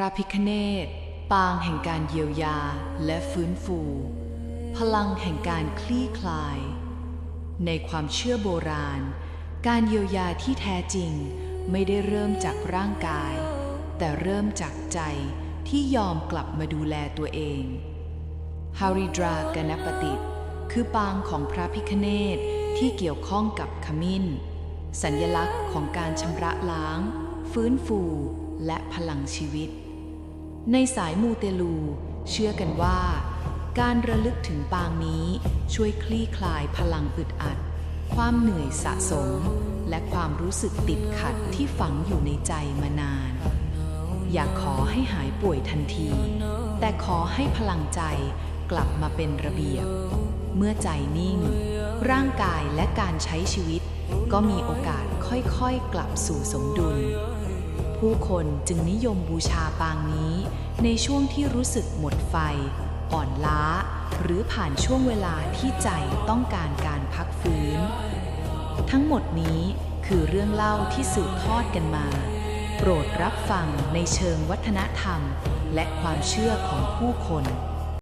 ระพิคเนตปางแห่งการเยียวยาและฟื้นฟู พลังแห่งการคลี่คลาย ในความเชื่อโบราณ การเยียวยาที่แท้จริงไม่ได้เริ่มจากร่างกาย แต่เริ่มจากใจที่ยอมกลับมาดูแลตัวเองฮาริดรากนปติตคือปางของพระพิคเนตที่เกี่ยวข้องกับขมิ้น สัญญลักษณ์ของการชำระล้าง ฟื้นฟู และพลังชีวิต ในสายมูเตลู เชื่อกันว่า การระลึกถึงปางนี้ช่วยคลี่คลายพลังอึดอัด ความเหนื่อยสะสม และความรู้สึกติดขัดที่ฝังอยู่ในใจมานาน อยากขอให้หายป่วยทันที แต่ขอให้พลังใจกลับมาเป็นระเบียบ เมื่อใจนิ่ง ร่างกายและการใช้ชีวิต ก็มีโอกาสค่อยๆ กลับสู่สมดุล ผู้คนจึงนิยมบูชาปางนี้ ในช่วงที่รู้สึกหมดไฟ อ่อนล้า หรือผ่านช่วงเวลาที่ใจต้องการการพักฟื้น ทั้งหมดนี้คือเรื่องเล่าที่สืบทอดกันมา โปรดรับฟังในเชิงวัฒนธรรม และความเชื่อของผู้คน